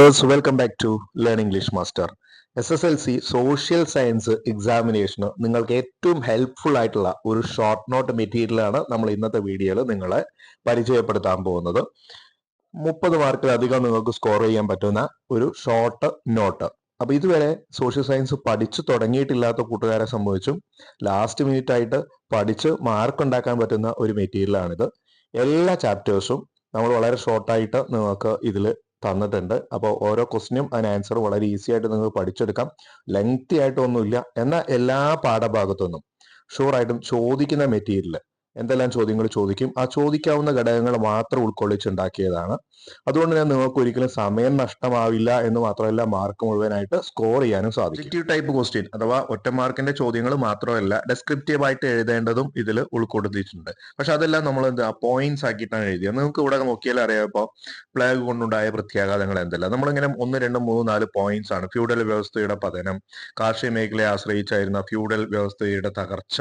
Viewers, welcome back to learn English master S S L C social science എക്സാമിനേഷന് നിങ്ങൾക്ക് ഏറ്റവും helpful ആയിട്ടുള്ള ഒരു short note മെറ്റീരിയലാണ് നമ്മൾ ഇന്നത്തെ വീഡിയോയിൽ നിങ്ങളെ പരിചയപ്പെടുത്താൻ പോകുന്നത്. മുപ്പത് മാർക്കിലധികം നിങ്ങൾക്ക് സ്കോർ ചെയ്യാൻ പറ്റുന്ന ഒരു ഷോർട്ട് നോട്ട് അപ്പൊ ഇതുവരെ സോഷ്യൽ സയൻസ് പഠിച്ചു തുടങ്ങിയിട്ടില്ലാത്ത കൂട്ടുകാരെ സംബന്ധിച്ചും ലാസ്റ്റ് മിനിറ്റ് ആയിട്ട് പഠിച്ച് മാർക്ക് ഉണ്ടാക്കാൻ പറ്റുന്ന ഒരു മെറ്റീരിയലാണിത് എല്ലാ ചാപ്റ്റേഴ്സും നമ്മൾ വളരെ ഷോർട്ടായിട്ട് നിങ്ങൾക്ക് ഇതിൽ തന്നിട്ടുണ്ട്. അപ്പോൾ ഓരോ ക്വസ്റ്റിനും അതിന് ആൻസർ വളരെ ഈസി ആയിട്ട് നിങ്ങൾക്ക് പഠിച്ചെടുക്കാം. ലെങ്തി ആയിട്ടൊന്നുമില്ല. എന്നാൽ എല്ലാ പാഠഭാഗത്തു നിന്നും ഷുവർ ആയിട്ടും ചോദിക്കുന്ന മെറ്റീരിയൽ എന്തെല്ലാം ചോദ്യങ്ങൾ ചോദിക്കും ആ ചോദിക്കാവുന്ന ഘടകങ്ങൾ മാത്രം ഉൾക്കൊള്ളിച്ചുണ്ടാക്കിയതാണ്. അതുകൊണ്ട് തന്നെ നിങ്ങൾക്ക് ഒരിക്കലും സമയം നഷ്ടമാവില്ല എന്ന് മാത്രമല്ല മാർക്ക് മുഴുവനായിട്ട് സ്കോർ ചെയ്യാനും സാധിക്കും. ടൈപ്പ് ക്വസ്റ്റ്യൻ അഥവാ ഒറ്റ മാർക്കിന്റെ ചോദ്യങ്ങൾ മാത്രമല്ല ഡെസ്ക്രിപ്റ്റീവ് ആയിട്ട് എഴുതേണ്ടതും ഇതിൽ ഉൾക്കൊടുത്തിട്ടുണ്ട് പക്ഷെ അതെല്ലാം നമ്മൾ എന്താ പോയിന്റ്സ് ആക്കിയിട്ടാണ് എഴുതിയത്. നിങ്ങൾക്ക് ഇവിടെ നോക്കിയാൽ അറിയാം ഇപ്പോൾ പ്ലാഗ് കൊണ്ടുണ്ടായ പ്രത്യാഘാതങ്ങൾ എന്തെല്ലാം. നമ്മളിങ്ങനെ ഒന്ന് രണ്ട് മൂന്ന് നാല് പോയിന്റ്സ് ആണ്. ഫ്യൂഡൽ വ്യവസ്ഥയുടെ പതനം കാർഷിക മേഖലയെ ആശ്രയിച്ചായിരുന്ന ഫ്യൂഡൽ വ്യവസ്ഥയുടെ തകർച്ച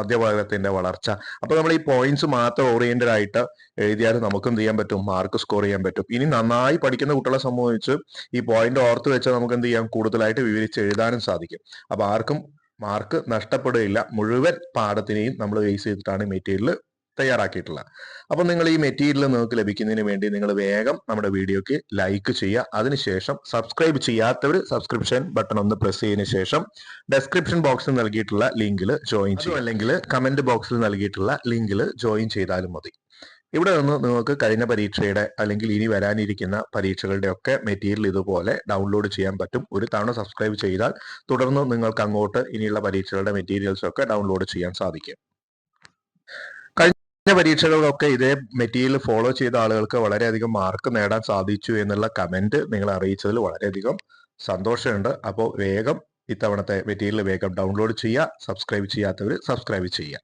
മധ്യഭാഗത്തിന്റെ വളർച്ച. അപ്പൊ നമ്മൾ ഈ പോയിന്റ്സ് മാത്രം ഓറിയന്റഡ് ആയിട്ട് എഴുതിയാൽ നമുക്കും ചെയ്യാൻ പറ്റും? മാർക്ക് സ്കോർ ചെയ്യാൻ പറ്റും. ഇനി നന്നായി പഠിക്കുന്ന കുട്ടികളെ സംബന്ധിച്ച് ഈ പോയിന്റ് ഓർത്ത് വെച്ചാൽ നമുക്ക് എന്ത് ചെയ്യാം? കൂടുതലായിട്ട് വിവരിച്ച് എഴുതാനും സാധിക്കും. അപ്പൊ ആർക്കും മാർക്ക് നഷ്ടപ്പെടുകയില്ല. മുഴുവൻ പാഠത്തിനെയും നമ്മൾ ബേസ് ചെയ്തിട്ടാണ് മെറ്റീരിയൽ തയ്യാറാക്കിയിട്ടുള്ളത് അപ്പം നിങ്ങൾ ഈ മെറ്റീരിയൽ നിങ്ങൾക്ക് ലഭിക്കുന്നതിന് വേണ്ടി നിങ്ങൾ വേഗം നമ്മുടെ വീഡിയോക്ക് ലൈക്ക് ചെയ്യുക. അതിനുശേഷം സബ്സ്ക്രൈബ് ചെയ്യാത്തവർ സബ്സ്ക്രിപ്ഷൻ ബട്ടൺ ഒന്ന് പ്രസ് ചെയ്തതിനു ശേഷം ഡെസ്ക്രിപ്ഷൻ ബോക്സിൽ നൽകിയിട്ടുള്ള ലിങ്കിൽ ജോയിൻ ചെയ്യും അല്ലെങ്കിൽ കമന്റ് ബോക്സിൽ നൽകിയിട്ടുള്ള ലിങ്കിൽ ജോയിൻ ചെയ്താലും മതി. ഇവിടെ നിന്ന് നിങ്ങൾക്ക് കഴിഞ്ഞ പരീക്ഷയുടെ അല്ലെങ്കിൽ ഇനി വരാനിരിക്കുന്ന പരീക്ഷകളുടെ ഒക്കെ മെറ്റീരിയൽ ഇതുപോലെ ഡൗൺലോഡ് ചെയ്യാൻ പറ്റും. ഒരു തവണ സബ്സ്ക്രൈബ് ചെയ്താൽ തുടർന്ന് നിങ്ങൾക്ക് അങ്ങോട്ട് ഇനിയുള്ള പരീക്ഷകളുടെ മെറ്റീരിയൽസ് ഒക്കെ ഡൗൺലോഡ് ചെയ്യാൻ സാധിക്കും. പരീക്ഷകളിലൊക്കെ ഇതേ മെറ്റീരിയൽ ഫോളോ ചെയ്ത ആളുകൾക്ക് വളരെയധികം മാർക്ക് നേടാൻ സാധിച്ചു എന്നുള്ള കമന്റ് നിങ്ങൾ അറിയിച്ചതിൽ വളരെയധികം സന്തോഷമുണ്ട്. അപ്പോൾ വേഗം ഇത്തവണത്തെ മെറ്റീരിയൽ വേഗം ഡൗൺലോഡ് ചെയ്യുക സബ്സ്ക്രൈബ് ചെയ്യാത്തവർ സബ്സ്ക്രൈബ് ചെയ്യുക.